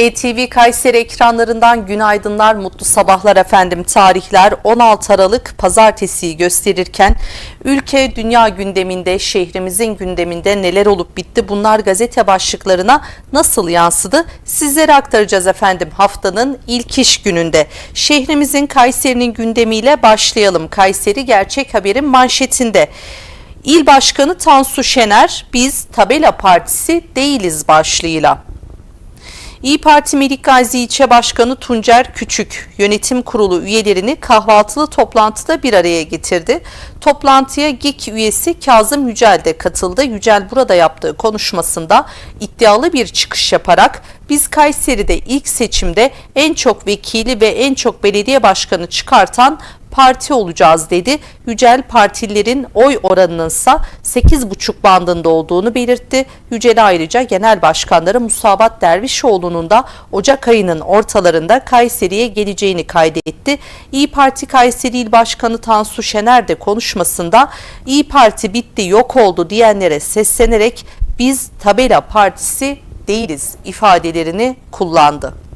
ETV Kayseri ekranlarından günaydınlar, mutlu sabahlar efendim. Tarihler 16 Aralık pazartesiyi gösterirken ülke dünya gündeminde, şehrimizin gündeminde neler olup bitti bunlar gazete başlıklarına nasıl yansıdı sizlere aktaracağız efendim haftanın ilk iş gününde. Şehrimizin Kayseri'nin gündemiyle başlayalım. Kayseri Gerçek Haber'in manşetinde. İl Başkanı Tansu Şener, biz tabela partisi değiliz başlığıyla. İyi Parti Melik Gazi İlçe Başkanı Tuncer Küçük, yönetim kurulu üyelerini kahvaltılı toplantıda bir araya getirdi. Toplantıya GİK üyesi Kazım Yücel de katıldı. Yücel burada yaptığı konuşmasında iddialı bir çıkış yaparak biz Kayseri'de ilk seçimde en çok vekili ve en çok belediye başkanı çıkartan parti olacağız dedi. Yücel partililerin oy oranının ise 8,5 bandında olduğunu belirtti. Yücel ayrıca genel başkanları Musabat Dervişoğlu'nun da Ocak ayının ortalarında Kayseri'ye geleceğini kaydetti. İyi Parti Kayseri İl Başkanı Tansu Şener de konuşmasında İyi Parti bitti yok oldu diyenlere seslenerek biz tabela partisi değiliz ifadelerini kullandı.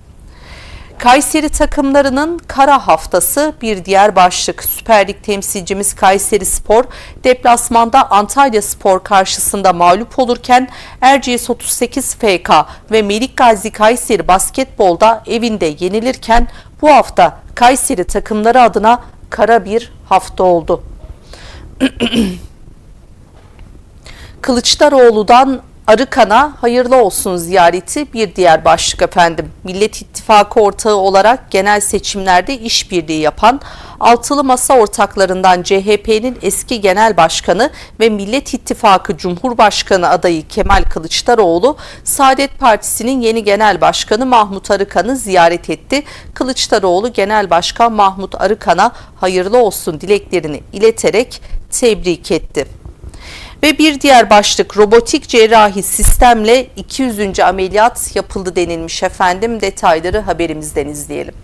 Kayseri takımlarının kara haftası bir diğer başlık. Süper Lig temsilcimiz Kayseri Spor deplasmanda Antalya Spor karşısında mağlup olurken Erciyes 38 FK ve Melik Gazi Kayseri basketbolda evinde yenilirken bu hafta Kayseri takımları adına kara bir hafta oldu. Kılıçdaroğlu'dan Arıkan'a hayırlı olsun ziyareti bir diğer başlık efendim. Millet İttifakı ortağı olarak genel seçimlerde işbirliği yapan altılı masa ortaklarından CHP'nin eski genel başkanı ve Millet İttifakı Cumhurbaşkanı adayı Kemal Kılıçdaroğlu, Saadet Partisi'nin yeni genel başkanı Mahmut Arıkan'ı ziyaret etti. Kılıçdaroğlu Genel Başkan Mahmut Arıkan'a hayırlı olsun dileklerini ileterek tebrik etti. Ve bir diğer başlık robotik cerrahi sistemle 200. ameliyat yapıldı denilmiş efendim. Detayları haberimizden izleyelim.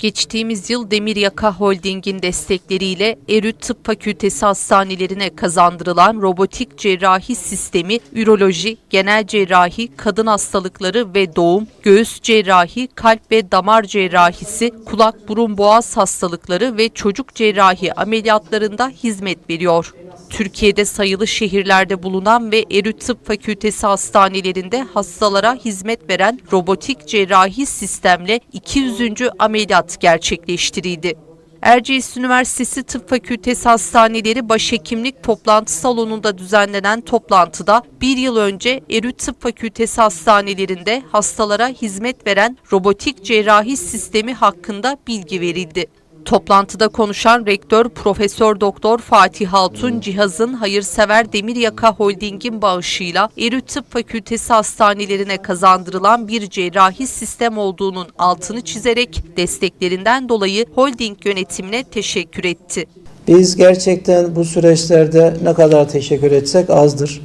Geçtiğimiz yıl Demir Yaka Holding'in destekleriyle Erüt Tıp Fakültesi hastanelerine kazandırılan robotik cerrahi sistemi üroloji, genel cerrahi, kadın hastalıkları ve doğum, göğüs cerrahi, kalp ve damar cerrahisi, kulak burun boğaz hastalıkları ve çocuk cerrahi ameliyatlarında hizmet veriyor. Türkiye'de sayılı şehirlerde bulunan ve Erüt Tıp Fakültesi hastanelerinde hastalara hizmet veren robotik cerrahi sistemle 200. ameliyat gerçekleştirildi. Erciyes Üniversitesi Tıp Fakültesi Hastaneleri Başhekimlik Toplantı Salonu'nda düzenlenen toplantıda bir yıl önce Erüt Tıp Fakültesi hastanelerinde hastalara hizmet veren robotik cerrahi sistemi hakkında bilgi verildi. Toplantıda konuşan rektör Profesör Doktor Fatih Hatun cihazın hayırsever Demir Yaka Holding'in bağışıyla Erüt Tıp Fakültesi hastanelerine kazandırılan bir cerrahi sistem olduğunun altını çizerek desteklerinden dolayı holding yönetimine teşekkür etti. Biz gerçekten bu süreçlerde ne kadar teşekkür etsek azdır.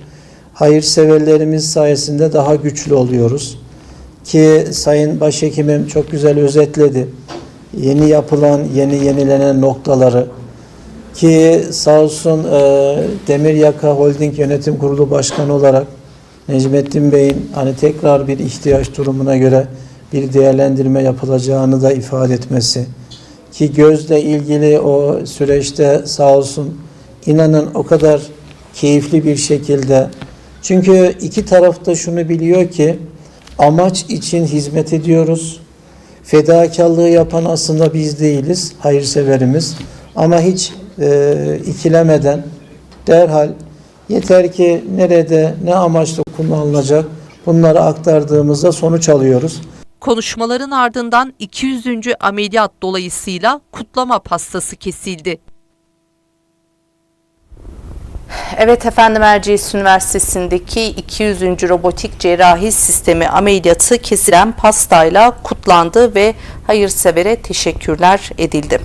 Hayırseverlerimiz sayesinde daha güçlü oluyoruz. Ki Sayın Başhekimim çok güzel özetledi. Yeni yapılan, yeni yenilenen noktaları ki sağ olsun e, Demir Yaka Holding Yönetim Kurulu Başkanı olarak Necmettin Bey'in hani tekrar bir ihtiyaç durumuna göre bir değerlendirme yapılacağını da ifade etmesi ki gözle ilgili o süreçte sağ olsun inanın o kadar keyifli bir şekilde çünkü iki tarafta şunu biliyor ki amaç için hizmet ediyoruz. Fedakarlığı yapan aslında biz değiliz, hayırseverimiz. Ama hiç e, ikilemeden derhal yeter ki nerede, ne amaçla kullanılacak bunları aktardığımızda sonuç alıyoruz. Konuşmaların ardından 200. ameliyat dolayısıyla kutlama pastası kesildi. Evet efendim Erciyes Üniversitesi'ndeki 200. robotik cerrahi sistemi ameliyatı kesilen pastayla kutlandı ve hayırsevere teşekkürler edildi.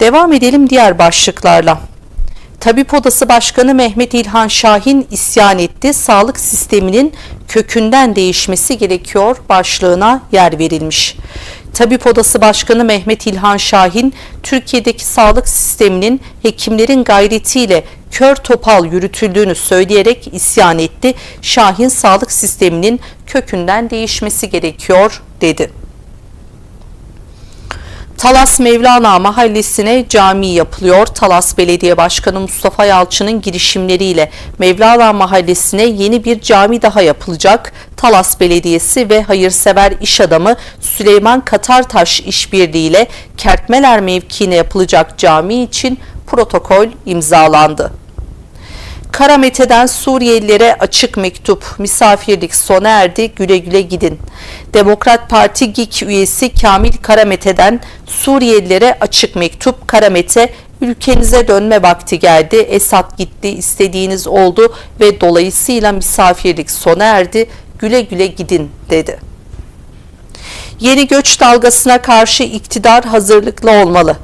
Devam edelim diğer başlıklarla. Tabip Odası Başkanı Mehmet İlhan Şahin isyan etti. Sağlık sisteminin kökünden değişmesi gerekiyor başlığına yer verilmiş. Tabip Odası Başkanı Mehmet İlhan Şahin, Türkiye'deki sağlık sisteminin hekimlerin gayretiyle kör topal yürütüldüğünü söyleyerek isyan etti. Şahin sağlık sisteminin kökünden değişmesi gerekiyor dedi. Talas Mevlana Mahallesi'ne cami yapılıyor. Talas Belediye Başkanı Mustafa Yalçın'ın girişimleriyle Mevlana Mahallesi'ne yeni bir cami daha yapılacak. Talas Belediyesi ve hayırsever iş adamı Süleyman Katartaş işbirliğiyle Kertmeler mevkiine yapılacak cami için protokol imzalandı. Karamete'den Suriyelilere açık mektup, misafirlik sona erdi, güle güle gidin. Demokrat Parti GİK üyesi Kamil Karamete'den Suriyelilere açık mektup, Karamete ülkenize dönme vakti geldi, Esat gitti, istediğiniz oldu ve dolayısıyla misafirlik sona erdi, güle güle gidin dedi. Yeni göç dalgasına karşı iktidar hazırlıklı olmalı.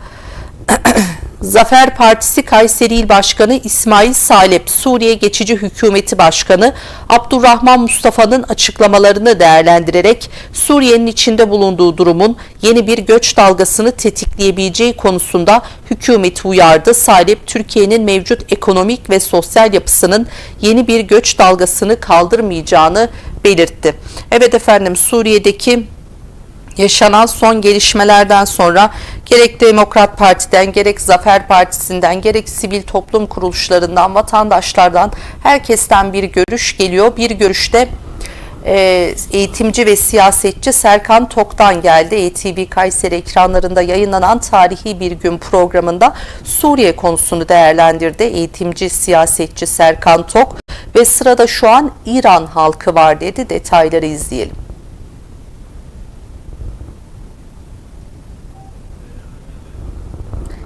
Zafer Partisi Kayseri İl Başkanı İsmail Salep, Suriye Geçici Hükümeti Başkanı Abdurrahman Mustafa'nın açıklamalarını değerlendirerek Suriye'nin içinde bulunduğu durumun yeni bir göç dalgasını tetikleyebileceği konusunda hükümeti uyardı. Salep, Türkiye'nin mevcut ekonomik ve sosyal yapısının yeni bir göç dalgasını kaldırmayacağını belirtti. Evet efendim Suriye'deki yaşanan son gelişmelerden sonra gerek Demokrat Parti'den gerek Zafer Partisi'nden gerek sivil toplum kuruluşlarından vatandaşlardan herkesten bir görüş geliyor. Bir görüşte e, eğitimci ve siyasetçi Serkan Tok'tan geldi. ATV Kayseri ekranlarında yayınlanan Tarihi Bir Gün programında Suriye konusunu değerlendirdi. Eğitimci siyasetçi Serkan Tok ve sırada şu an İran halkı var dedi. Detayları izleyelim.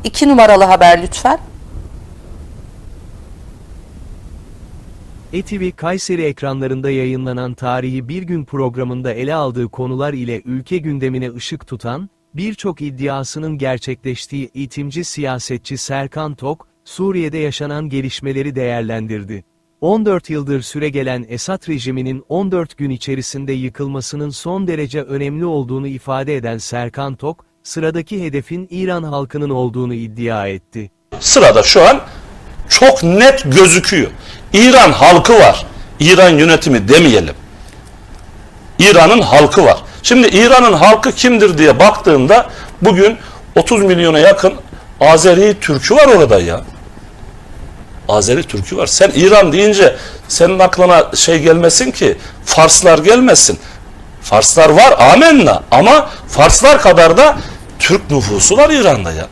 İki numaralı haber lütfen. ETV Kayseri ekranlarında yayınlanan Tarihi Bir Gün programında ele aldığı konular ile ülke gündemine ışık tutan, birçok iddiasının gerçekleştiği eğitimci siyasetçi Serkan Tok, Suriye'de yaşanan gelişmeleri değerlendirdi. 14 yıldır süregelen Esad rejiminin 14 gün içerisinde yıkılmasının son derece önemli olduğunu ifade eden Serkan Tok, sıradaki hedefin İran halkının olduğunu iddia etti. Sırada şu an çok net gözüküyor. İran halkı var. İran yönetimi demeyelim. İran'ın halkı var. Şimdi İran'ın halkı kimdir diye baktığında bugün 30 milyona yakın Azeri Türk'ü var orada ya. Azeri Türk'ü var. Sen İran deyince senin aklına şey gelmesin ki Farslar gelmesin. Farslar var amenna ama Farslar kadar da Türk nüfusu var İran'da ya.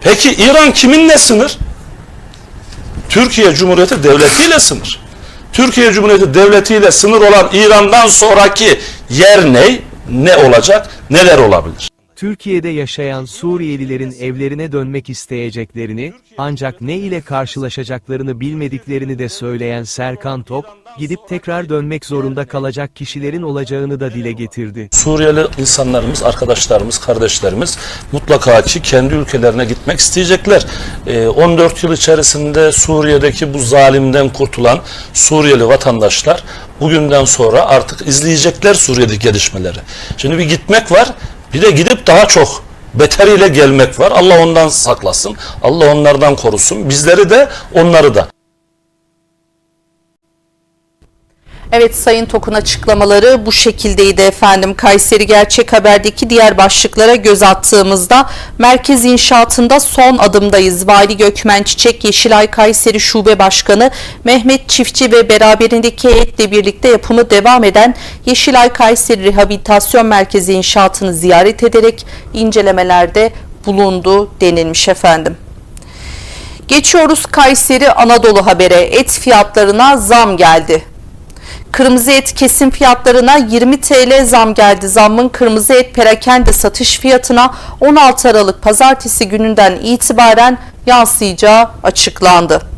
Peki İran kiminle sınır? Türkiye Cumhuriyeti Devleti ile sınır. Türkiye Cumhuriyeti Devleti ile sınır olan İran'dan sonraki yer ne? Ne olacak? Neler olabilir? Türkiye'de yaşayan Suriyelilerin evlerine dönmek isteyeceklerini, ancak ne ile karşılaşacaklarını bilmediklerini de söyleyen Serkan Tok, gidip tekrar dönmek zorunda kalacak kişilerin olacağını da dile getirdi. Suriyeli insanlarımız, arkadaşlarımız, kardeşlerimiz mutlaka ki kendi ülkelerine gitmek isteyecekler. Ee, 14 yıl içerisinde Suriye'deki bu zalimden kurtulan Suriyeli vatandaşlar bugünden sonra artık izleyecekler Suriye'deki gelişmeleri. Şimdi bir gitmek var, bir de gidip daha çok beteriyle gelmek var. Allah ondan saklasın, Allah onlardan korusun. Bizleri de onları da. Evet Sayın Tok'un açıklamaları bu şekildeydi efendim. Kayseri Gerçek Haber'deki diğer başlıklara göz attığımızda merkez inşaatında son adımdayız. Vali Gökmen Çiçek Yeşilay Kayseri Şube Başkanı Mehmet Çiftçi ve beraberindeki heyetle birlikte yapımı devam eden Yeşilay Kayseri Rehabilitasyon Merkezi inşaatını ziyaret ederek incelemelerde bulundu denilmiş efendim. Geçiyoruz Kayseri Anadolu Haber'e. Et fiyatlarına zam geldi. Kırmızı et kesim fiyatlarına 20 TL zam geldi. Zammın kırmızı et perakende satış fiyatına 16 Aralık pazartesi gününden itibaren yansıyacağı açıklandı.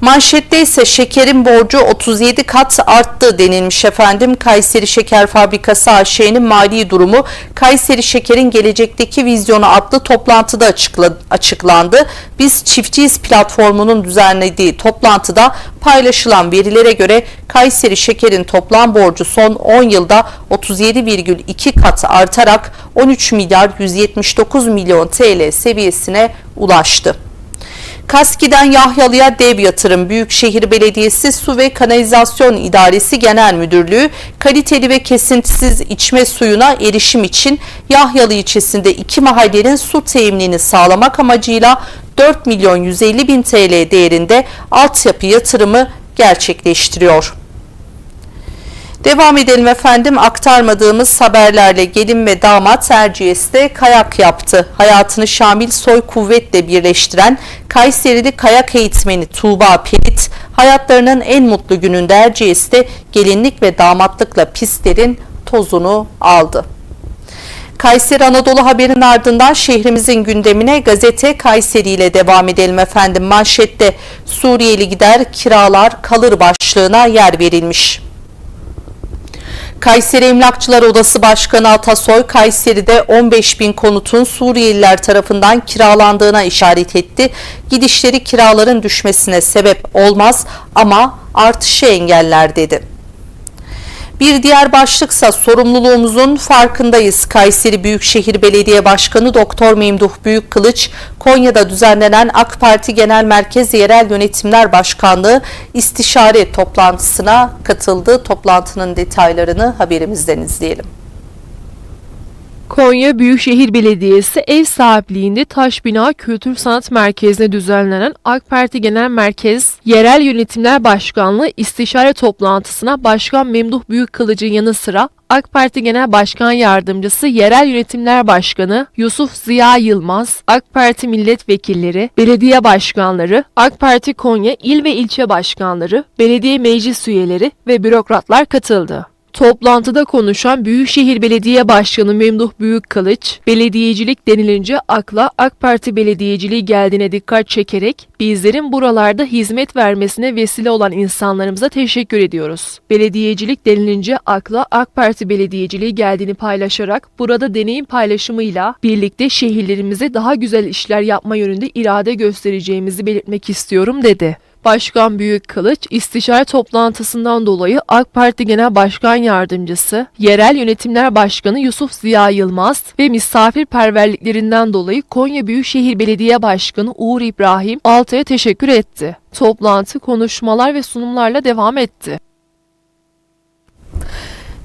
Manşette ise şekerin borcu 37 kat arttı denilmiş efendim. Kayseri Şeker Fabrikası AŞ'nin mali durumu Kayseri Şeker'in gelecekteki vizyonu adlı toplantıda açıkla, açıklandı. Biz çiftçiyiz platformunun düzenlediği toplantıda paylaşılan verilere göre Kayseri Şeker'in toplam borcu son 10 yılda 37,2 kat artarak 13 milyar 179 milyon TL seviyesine ulaştı. Kaski'den Yahyalı'ya dev yatırım Büyükşehir Belediyesi Su ve Kanalizasyon İdaresi Genel Müdürlüğü kaliteli ve kesintisiz içme suyuna erişim için Yahyalı ilçesinde iki mahallenin su teminini sağlamak amacıyla 4 milyon 150 bin TL değerinde altyapı yatırımı gerçekleştiriyor. Devam edelim efendim. Aktarmadığımız haberlerle gelin ve damat Erciyes'te kayak yaptı. Hayatını Şamil Soy Kuvvet'le birleştiren Kayserili kayak eğitmeni Tuğba Pelit, hayatlarının en mutlu gününde Erciyes'te gelinlik ve damatlıkla pistlerin tozunu aldı. Kayseri Anadolu haberin ardından şehrimizin gündemine gazete Kayseri ile devam edelim efendim. Manşette Suriyeli gider kiralar kalır başlığına yer verilmiş. Kayseri Emlakçılar Odası Başkanı Atasoy, Kayseri'de 15 bin konutun Suriyeliler tarafından kiralandığına işaret etti. Gidişleri kiraların düşmesine sebep olmaz ama artışı engeller dedi. Bir diğer başlıksa sorumluluğumuzun farkındayız. Kayseri Büyükşehir Belediye Başkanı Doktor Memduh Büyükkılıç, Konya'da düzenlenen AK Parti Genel Merkez Yerel Yönetimler Başkanlığı istişare toplantısına katıldı. Toplantının detaylarını haberimizden izleyelim. Konya Büyükşehir Belediyesi ev sahipliğinde Taşbina Kültür Sanat Merkezi'nde düzenlenen AK Parti Genel Merkez Yerel Yönetimler Başkanlığı istişare toplantısına Başkan Memduh Büyükkılıç'ın yanı sıra AK Parti Genel Başkan Yardımcısı Yerel Yönetimler Başkanı Yusuf Ziya Yılmaz, AK Parti milletvekilleri, belediye başkanları, AK Parti Konya il ve ilçe başkanları, belediye meclis üyeleri ve bürokratlar katıldı. Toplantıda konuşan Büyükşehir Belediye Başkanı Memduh Büyükkılıç, belediyecilik denilince akla AK Parti belediyeciliği geldiğine dikkat çekerek bizlerin buralarda hizmet vermesine vesile olan insanlarımıza teşekkür ediyoruz. Belediyecilik denilince akla AK Parti belediyeciliği geldiğini paylaşarak burada deneyim paylaşımıyla birlikte şehirlerimize daha güzel işler yapma yönünde irade göstereceğimizi belirtmek istiyorum dedi. Başkan Büyükkılıç istişare toplantısından dolayı AK Parti Genel Başkan Yardımcısı, Yerel Yönetimler Başkanı Yusuf Ziya Yılmaz ve misafirperverliklerinden dolayı Konya Büyükşehir Belediye Başkanı Uğur İbrahim Altay'a teşekkür etti. Toplantı konuşmalar ve sunumlarla devam etti.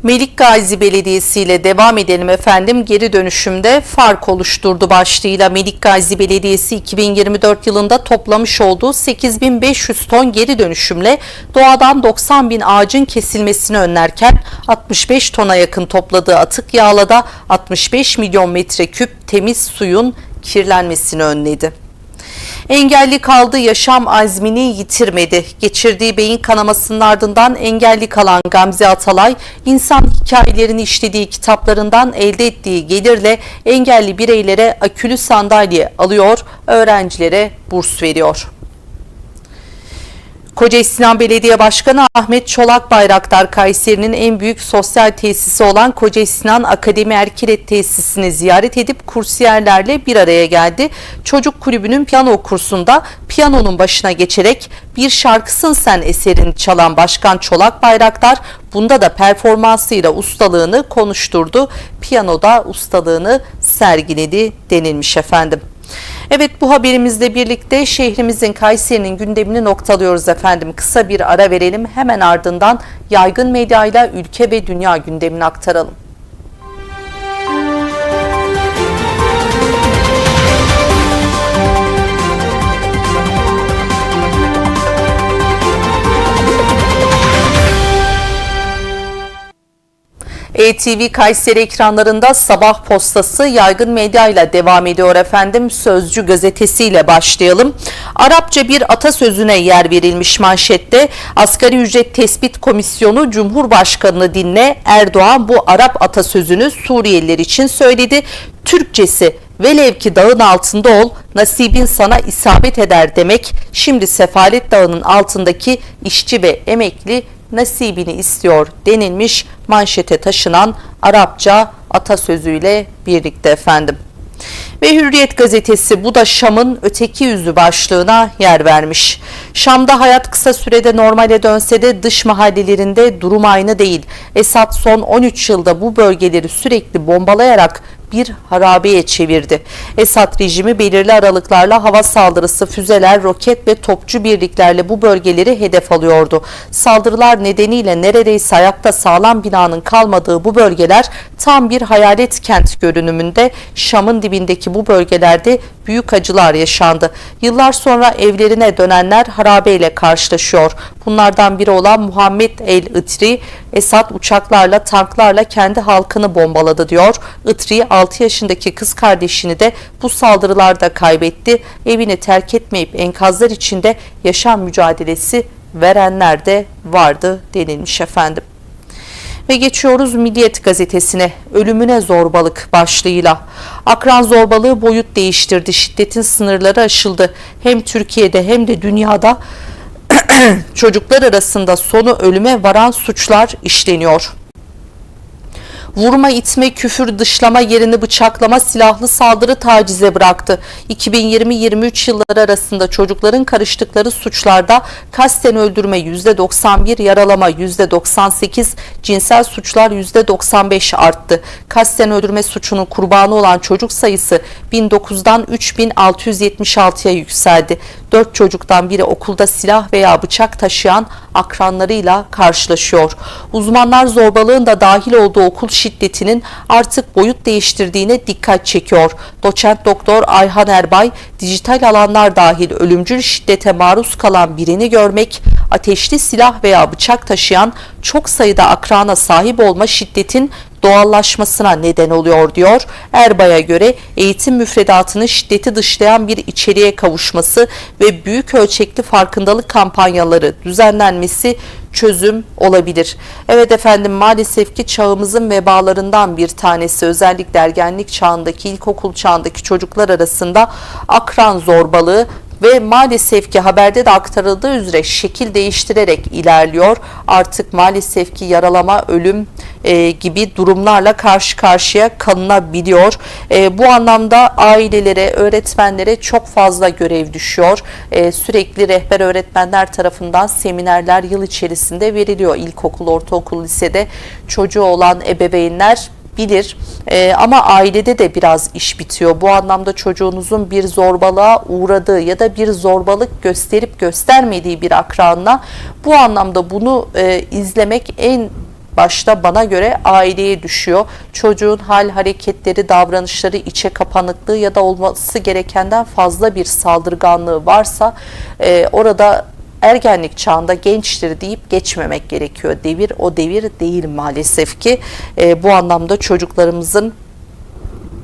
Melik Gazi Belediyesi ile devam edelim efendim. Geri dönüşümde fark oluşturdu başlığıyla Melik Gazi Belediyesi 2024 yılında toplamış olduğu 8500 ton geri dönüşümle doğadan 90 bin ağacın kesilmesini önlerken 65 tona yakın topladığı atık yağla da 65 milyon metreküp temiz suyun kirlenmesini önledi. Engelli kaldı yaşam azmini yitirmedi. Geçirdiği beyin kanamasının ardından engelli kalan Gamze Atalay, insan hikayelerini işlediği kitaplarından elde ettiği gelirle engelli bireylere akülü sandalye alıyor, öğrencilere burs veriyor. Koca Sinan Belediye Başkanı Ahmet Çolak Bayraktar Kayseri'nin en büyük sosyal tesisi olan Koca Sinan Akademi Erkilet tesisini ziyaret edip kursiyerlerle bir araya geldi. Çocuk kulübünün piyano kursunda piyanonun başına geçerek bir şarkısın sen eserini çalan Başkan Çolak Bayraktar bunda da performansıyla ustalığını konuşturdu. Piyanoda ustalığını sergiledi denilmiş efendim. Evet bu haberimizle birlikte şehrimizin Kayseri'nin gündemini noktalıyoruz efendim. Kısa bir ara verelim hemen ardından yaygın medyayla ülke ve dünya gündemini aktaralım. ETV Kayseri ekranlarında sabah postası yaygın medyayla devam ediyor efendim. Sözcü gazetesiyle başlayalım. Arapça bir atasözüne yer verilmiş manşette. Asgari ücret tespit komisyonu Cumhurbaşkanını dinle Erdoğan bu Arap atasözünü Suriyeliler için söyledi. Türkçesi velev ki dağın altında ol nasibin sana isabet eder demek. Şimdi sefalet dağının altındaki işçi ve emekli nasibini istiyor denilmiş manşete taşınan Arapça atasözüyle birlikte efendim. Ve Hürriyet gazetesi bu da Şam'ın öteki yüzü başlığına yer vermiş. Şam'da hayat kısa sürede normale dönse de dış mahallelerinde durum aynı değil. Esad son 13 yılda bu bölgeleri sürekli bombalayarak bir harabeye çevirdi. Esad rejimi belirli aralıklarla hava saldırısı, füzeler, roket ve topçu birliklerle bu bölgeleri hedef alıyordu. Saldırılar nedeniyle neredeyse ayakta sağlam binanın kalmadığı bu bölgeler tam bir hayalet kent görünümünde Şam'ın dibindeki bu bölgelerde büyük acılar yaşandı. Yıllar sonra evlerine dönenler harabeyle karşılaşıyor. Bunlardan biri olan Muhammed el-Itri, Esad uçaklarla, tanklarla kendi halkını bombaladı diyor. Itri 6 yaşındaki kız kardeşini de bu saldırılarda kaybetti. Evini terk etmeyip enkazlar içinde yaşam mücadelesi verenler de vardı denilmiş efendim. Ve geçiyoruz Milliyet gazetesine. Ölümüne zorbalık başlığıyla. Akran zorbalığı boyut değiştirdi. Şiddetin sınırları aşıldı. Hem Türkiye'de hem de dünyada çocuklar arasında sonu ölüme varan suçlar işleniyor. Vurma, itme, küfür, dışlama yerini bıçaklama, silahlı saldırı tacize bıraktı. 2020-23 yılları arasında çocukların karıştıkları suçlarda kasten öldürme %91, yaralama %98, cinsel suçlar %95 arttı. Kasten öldürme suçunun kurbanı olan çocuk sayısı 1009'dan 3676'ya yükseldi. 4 çocuktan biri okulda silah veya bıçak taşıyan akranlarıyla karşılaşıyor. Uzmanlar zorbalığın da dahil olduğu okul şiddetinin artık boyut değiştirdiğine dikkat çekiyor. Doçent doktor Ayhan Erbay, dijital alanlar dahil ölümcül şiddete maruz kalan birini görmek, ateşli silah veya bıçak taşıyan çok sayıda akrana sahip olma şiddetin doğallaşmasına neden oluyor diyor. Erbay'a göre eğitim müfredatının şiddeti dışlayan bir içeriğe kavuşması ve büyük ölçekli farkındalık kampanyaları düzenlenmesi çözüm olabilir. Evet efendim maalesef ki çağımızın vebalarından bir tanesi özellikle ergenlik çağındaki ilkokul çağındaki çocuklar arasında akran zorbalığı ve maalesef ki haberde de aktarıldığı üzere şekil değiştirerek ilerliyor. Artık maalesef ki yaralama, ölüm e, gibi durumlarla karşı karşıya kalınabiliyor. E, bu anlamda ailelere, öğretmenlere çok fazla görev düşüyor. E, sürekli rehber öğretmenler tarafından seminerler yıl içerisinde veriliyor. İlkokul, ortaokul, lisede çocuğu olan ebeveynler bilir Ee, ama ailede de biraz iş bitiyor. Bu anlamda çocuğunuzun bir zorbalığa uğradığı ya da bir zorbalık gösterip göstermediği bir akranla bu anlamda bunu e, izlemek en başta bana göre aileye düşüyor. Çocuğun hal, hareketleri, davranışları, içe kapanıklığı ya da olması gerekenden fazla bir saldırganlığı varsa e, orada ergenlik çağında gençtir deyip geçmemek gerekiyor. Devir o devir değil maalesef ki. E, bu anlamda çocuklarımızın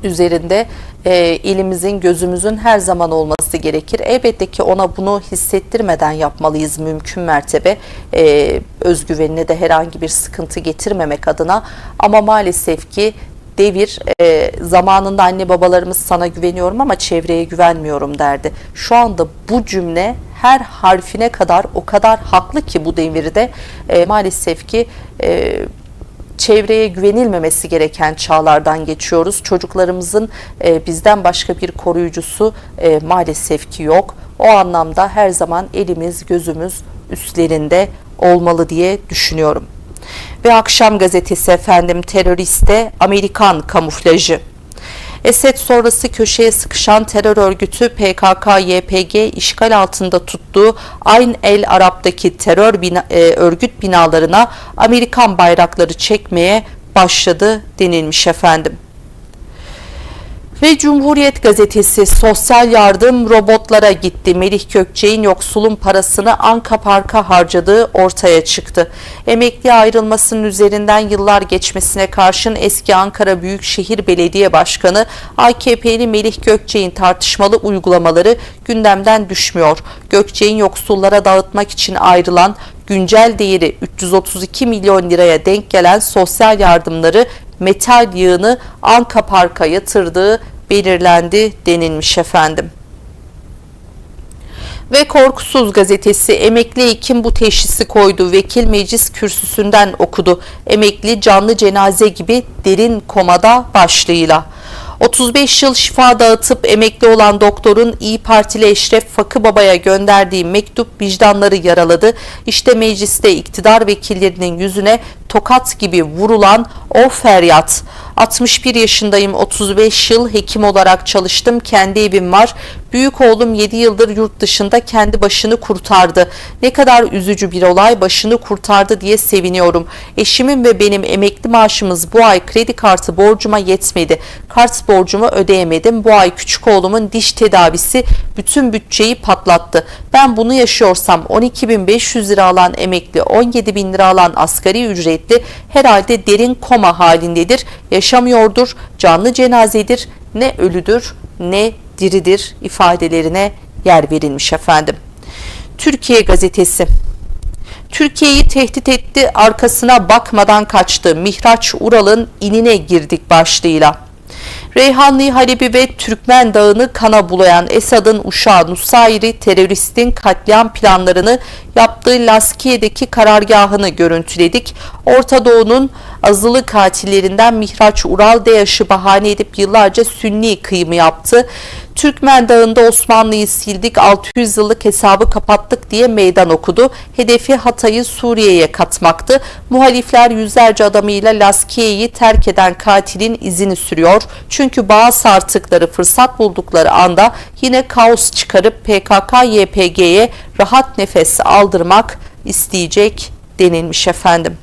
üzerinde e, elimizin gözümüzün her zaman olması gerekir. Elbette ki ona bunu hissettirmeden yapmalıyız mümkün mertebe e, özgüvenine de herhangi bir sıkıntı getirmemek adına ama maalesef ki devir e, zamanında anne babalarımız sana güveniyorum ama çevreye güvenmiyorum derdi. Şu anda bu cümle her harfine kadar o kadar haklı ki bu devirde e, maalesef ki e, çevreye güvenilmemesi gereken çağlardan geçiyoruz. Çocuklarımızın e, bizden başka bir koruyucusu e, maalesef ki yok. O anlamda her zaman elimiz gözümüz üstlerinde olmalı diye düşünüyorum. Ve akşam gazetesi efendim teröriste Amerikan kamuflajı. Esed sonrası köşeye sıkışan terör örgütü PKK-YPG işgal altında tuttuğu Ayn el Arap'taki terör bina, e, örgüt binalarına Amerikan bayrakları çekmeye başladı denilmiş efendim. Ve Cumhuriyet Gazetesi sosyal yardım robotlara gitti. Melih Gökçek'in yoksulun parasını Anka Park'a harcadığı ortaya çıktı. Emekli ayrılmasının üzerinden yıllar geçmesine karşın eski Ankara Büyükşehir Belediye Başkanı AKP'li Melih Gökçek'in tartışmalı uygulamaları gündemden düşmüyor. Gökçek'in yoksullara dağıtmak için ayrılan güncel değeri 332 milyon liraya denk gelen sosyal yardımları metal yığını Anka Park'a yatırdığı belirlendi denilmiş efendim. Ve Korkusuz gazetesi emekli hekim bu teşhisi koydu. Vekil meclis kürsüsünden okudu. Emekli canlı cenaze gibi derin komada başlığıyla. 35 yıl şifa dağıtıp emekli olan doktorun İyi Partili Eşref Fakı Baba'ya gönderdiği mektup vicdanları yaraladı. İşte mecliste iktidar vekillerinin yüzüne tokat gibi vurulan o feryat. 61 yaşındayım, 35 yıl hekim olarak çalıştım, kendi evim var. Büyük oğlum 7 yıldır yurt dışında kendi başını kurtardı. Ne kadar üzücü bir olay, başını kurtardı diye seviniyorum. Eşimin ve benim emekli maaşımız bu ay kredi kartı borcuma yetmedi. Kart borcumu ödeyemedim. Bu ay küçük oğlumun diş tedavisi bütün bütçeyi patlattı. Ben bunu yaşıyorsam 12.500 lira alan emekli, 17.000 lira alan asgari ücretli herhalde derin koma halindedir. Yaşamıyordur, canlı cenazedir, ne ölüdür ne diridir ifadelerine yer verilmiş efendim. Türkiye gazetesi Türkiye'yi tehdit etti, arkasına bakmadan kaçtı. Mihraç Ural'ın inine girdik başlığıyla. Reyhanlı, Halebi ve Türkmen Dağı'nı kana bulayan Esad'ın uşağı Nusayri teröristin katliam planlarını yaptığı Laskiye'deki karargahını görüntüledik. Orta Doğu'nun azılı katillerinden Mihraç Ural DAEŞ'ı bahane edip yıllarca Sünni kıyımı yaptı. Türkmen Dağı'nda Osmanlı'yı sildik, 600 yıllık hesabı kapattık diye meydan okudu. Hedefi Hatay'ı Suriye'ye katmaktı. Muhalifler yüzlerce adamıyla Laskiye'yi terk eden katilin izini sürüyor. Çünkü bağ sartıkları fırsat buldukları anda yine kaos çıkarıp PKK-YPG'ye rahat nefes aldırmak isteyecek denilmiş efendim.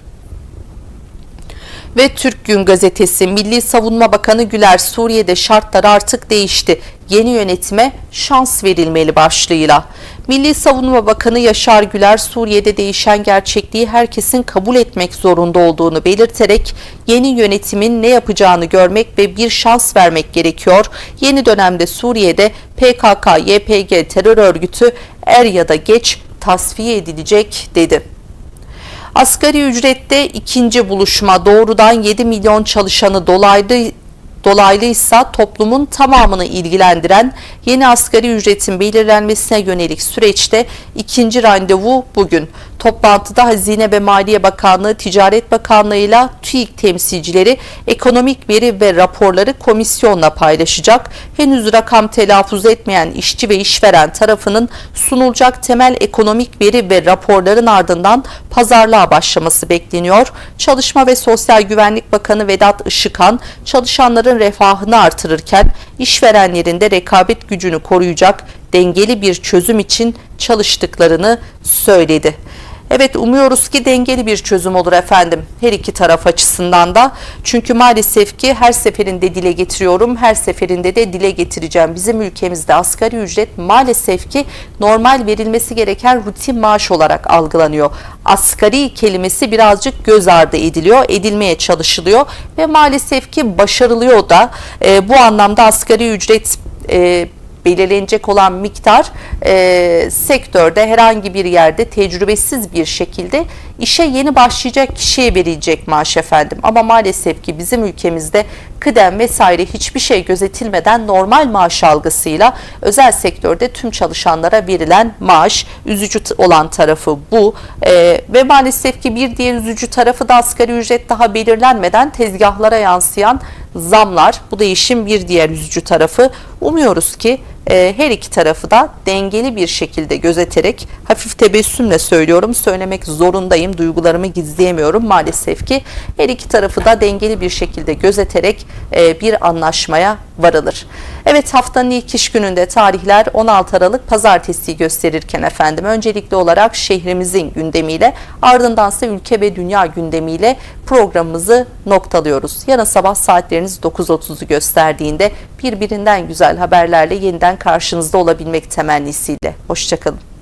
Ve Türk Gün Gazetesi Milli Savunma Bakanı Güler Suriye'de şartlar artık değişti. Yeni yönetime şans verilmeli başlığıyla. Milli Savunma Bakanı Yaşar Güler Suriye'de değişen gerçekliği herkesin kabul etmek zorunda olduğunu belirterek yeni yönetimin ne yapacağını görmek ve bir şans vermek gerekiyor. Yeni dönemde Suriye'de PKK, YPG terör örgütü er ya da geç tasfiye edilecek dedi. Asgari ücrette ikinci buluşma doğrudan 7 milyon çalışanı dolaylı Dolaylıysa toplumun tamamını ilgilendiren yeni asgari ücretin belirlenmesine yönelik süreçte ikinci randevu bugün. Toplantıda Hazine ve Maliye Bakanlığı, Ticaret Bakanlığı ile TÜİK temsilcileri ekonomik veri ve raporları komisyonla paylaşacak. Henüz rakam telaffuz etmeyen işçi ve işveren tarafının sunulacak temel ekonomik veri ve raporların ardından pazarlığa başlaması bekleniyor. Çalışma ve Sosyal Güvenlik Bakanı Vedat Işıkhan çalışanların refahını artırırken işverenlerin de rekabet gücünü koruyacak dengeli bir çözüm için çalıştıklarını söyledi. Evet umuyoruz ki dengeli bir çözüm olur efendim her iki taraf açısından da. Çünkü maalesef ki her seferinde dile getiriyorum, her seferinde de dile getireceğim. Bizim ülkemizde asgari ücret maalesef ki normal verilmesi gereken rutin maaş olarak algılanıyor. Asgari kelimesi birazcık göz ardı ediliyor, edilmeye çalışılıyor ve maalesef ki başarılıyor da. E, bu anlamda asgari ücret e, belirlenecek olan miktar e, sektörde herhangi bir yerde tecrübesiz bir şekilde işe yeni başlayacak kişiye verilecek maaş efendim. Ama maalesef ki bizim ülkemizde kıdem vesaire hiçbir şey gözetilmeden normal maaş algısıyla özel sektörde tüm çalışanlara verilen maaş üzücü olan tarafı bu. E, ve maalesef ki bir diğer üzücü tarafı da asgari ücret daha belirlenmeden tezgahlara yansıyan zamlar. Bu da işin bir diğer üzücü tarafı. Umuyoruz ki e, her iki tarafı da dengeli bir şekilde gözeterek hafif tebessümle söylüyorum. Söylemek zorundayım. Duygularımı gizleyemiyorum maalesef ki. Her iki tarafı da dengeli bir şekilde gözeterek e, bir anlaşmaya varılır. Evet haftanın ilk iş gününde tarihler 16 Aralık pazartesi gösterirken efendim öncelikli olarak şehrimizin gündemiyle ardındansa ülke ve dünya gündemiyle programımızı noktalıyoruz. Yarın sabah saatleriniz 9.30'u gösterdiğinde birbirinden güzel haberlerle yeniden karşınızda olabilmek temennisiyle. Hoşçakalın.